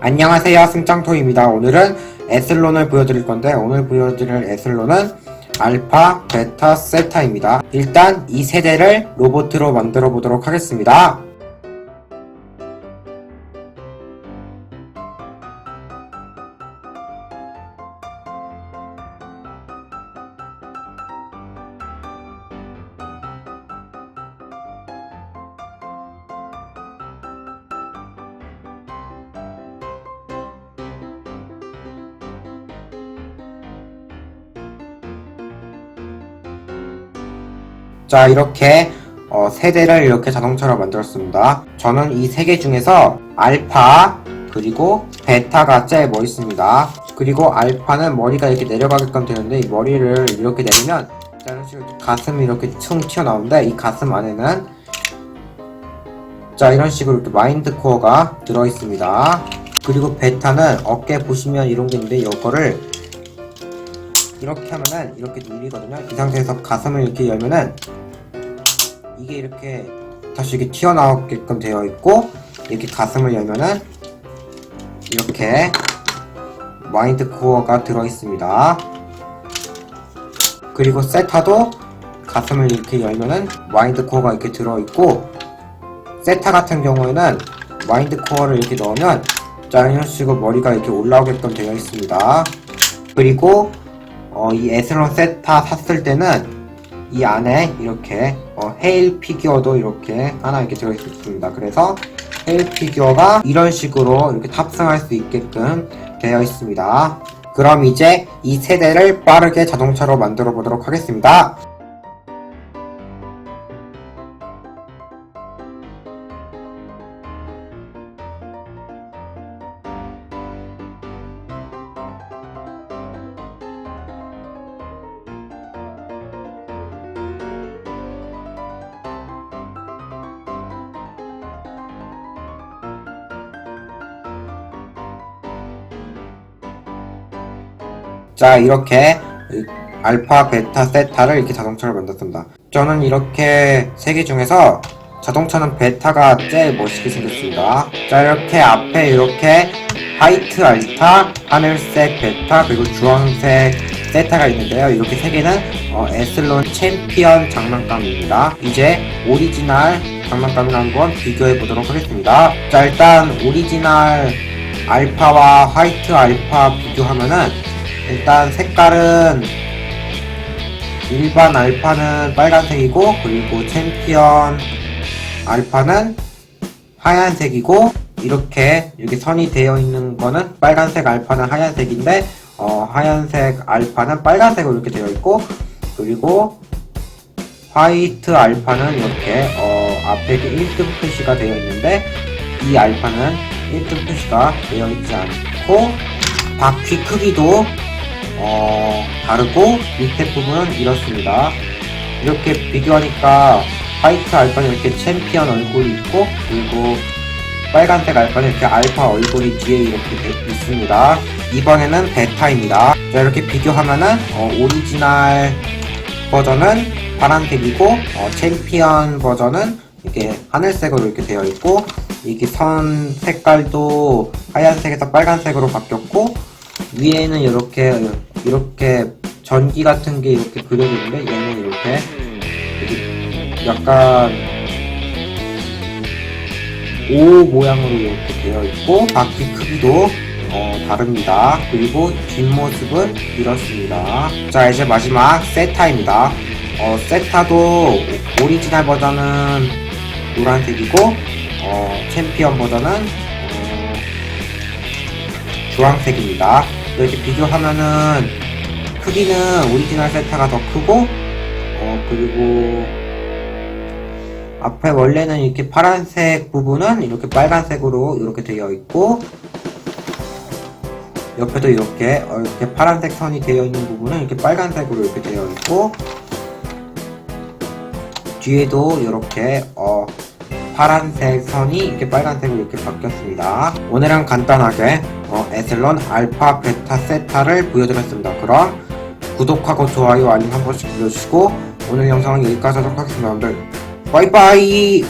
안녕하세요 승짱토입니다. 오늘은 에슬론을 보여드릴 건데 오늘 보여드릴 에슬론은 알파, 베타, 세타입니다. 일단 이 세대를 로봇으로 만들어 보도록 하겠습니다 자 이렇게 어, 세 대를 이렇게 자동차로 만들었습니다. 저는 이 세 개 중에서 알파 그리고 베타가 제일 멋있습니다. 그리고 알파는 머리가 이렇게 내려가게끔 되는데 이 머리를 이렇게 내리면 자, 이런 식으로 가슴이 이렇게 퉁 튀어나오는데 이 가슴 안에는 자 이런 식으로 이렇게 마인드 코어가 들어있습니다. 그리고 베타는 어깨 보시면 이런 게 있는데 이거를 이렇게 하면은 이렇게 눌리거든요. 이 상태에서 가슴을 이렇게 열면은 이게 이렇게 다시 이렇게 튀어나오게끔 되어 있고 이렇게 가슴을 열면은 이렇게 마인드 코어가 들어 있습니다. 그리고 세타도 가슴을 이렇게 열면은 마인드 코어가 이렇게 들어 있고 세타 같은 경우에는 마인드 코어를 이렇게 넣으면 자 이런 식으로 머리가 이렇게 올라오게끔 되어 있습니다. 그리고 어, 이 에슬론 세타 샀을 때는 이 안에 이렇게 어, 헤일 피규어도 이렇게 하나 이렇게 들어있습니다. 그래서 헤일 피규어가 이런 식으로 이렇게 탑승할 수 있게끔 되어 있습니다. 그럼 이제 이 세대를 빠르게 자동차로 만들어 보도록 하겠습니다. 자 이렇게 알파, 베타, 세타를 이렇게 자동차로 만들었습니다. 저는 이렇게 세 개 중에서 자동차는 베타가 제일 멋있게 생겼습니다. 자 이렇게 앞에 이렇게 화이트 알타, 하늘색 베타, 그리고 주황색 세타가 있는데요. 이렇게 세 개는 어, 에슬론 챔피언 장난감입니다. 이제 오리지널 장난감을 한번 비교해 보도록 하겠습니다. 자 일단 오리지널 알파와 화이트 알파 비교하면은 일단 색깔은 일반 알파는 빨간색이고 그리고 챔피언 알파는 하얀색이고 이렇게 이렇게 선이 되어 있는 거는 빨간색 알파는 하얀색인데 어, 하얀색 알파는 빨간색으로 이렇게 되어 있고 그리고 화이트 알파는 이렇게 어, 앞에 이렇게 1등 표시가 되어 있는데 이 알파는 1등 표시가 되어 있지 않고 바퀴 크기도 어, 다르고 밑에 부분은 이렇습니다. 이렇게 비교하니까 화이트 알파는 이렇게 챔피언 얼굴이 있고 그리고 빨간색 알파는 이렇게 알파 얼굴이 뒤에 이렇게 돼- 있습니다. 이번에는 베타입니다. 자 이렇게 비교하면은 어, 오리지널 버전은 파란색이고 어, 챔피언 버전은 이렇게 하늘색으로 이렇게 되어 있고 이게 선 색깔도 하얀색에서 빨간색으로 바뀌었고 위에는 이렇게 이렇게 전기 같은 게 이렇게 그려져 있는데 얘는 이렇게, 이렇게 약간 O 모양으로 이렇게 되어 있고 바퀴 크기도 어, 다릅니다. 그리고 뒷모습은 이렇습니다. 자 이제 마지막 세타입니다. 어, 세타도 오리지널 버전은 노란색이고 어, 챔피언 버전은 어, 주황색입니다. 이렇게 비교하면은 크기는 오리지널 세타가 더 크고 어 그리고 앞에 원래는 이렇게 파란색 부분은 이렇게 빨간색으로 이렇게 되어 있고 옆에도 이렇게 어, 이렇게 파란색 선이 되어 있는 부분은 이렇게 빨간색으로 이렇게 되어 있고 뒤에도 이렇게 어 파란색 선이 이렇게 빨간색으로 이렇게 바뀌었습니다. 오늘은 간단하게 어, 에슬론 알파 베타 세타를 보여드렸습니다. 그럼 구독하고 좋아요 알림 한 번씩 눌러주시고 오늘 영상은 여기까지 하도록 하겠습니다. 여러분들 빠이빠이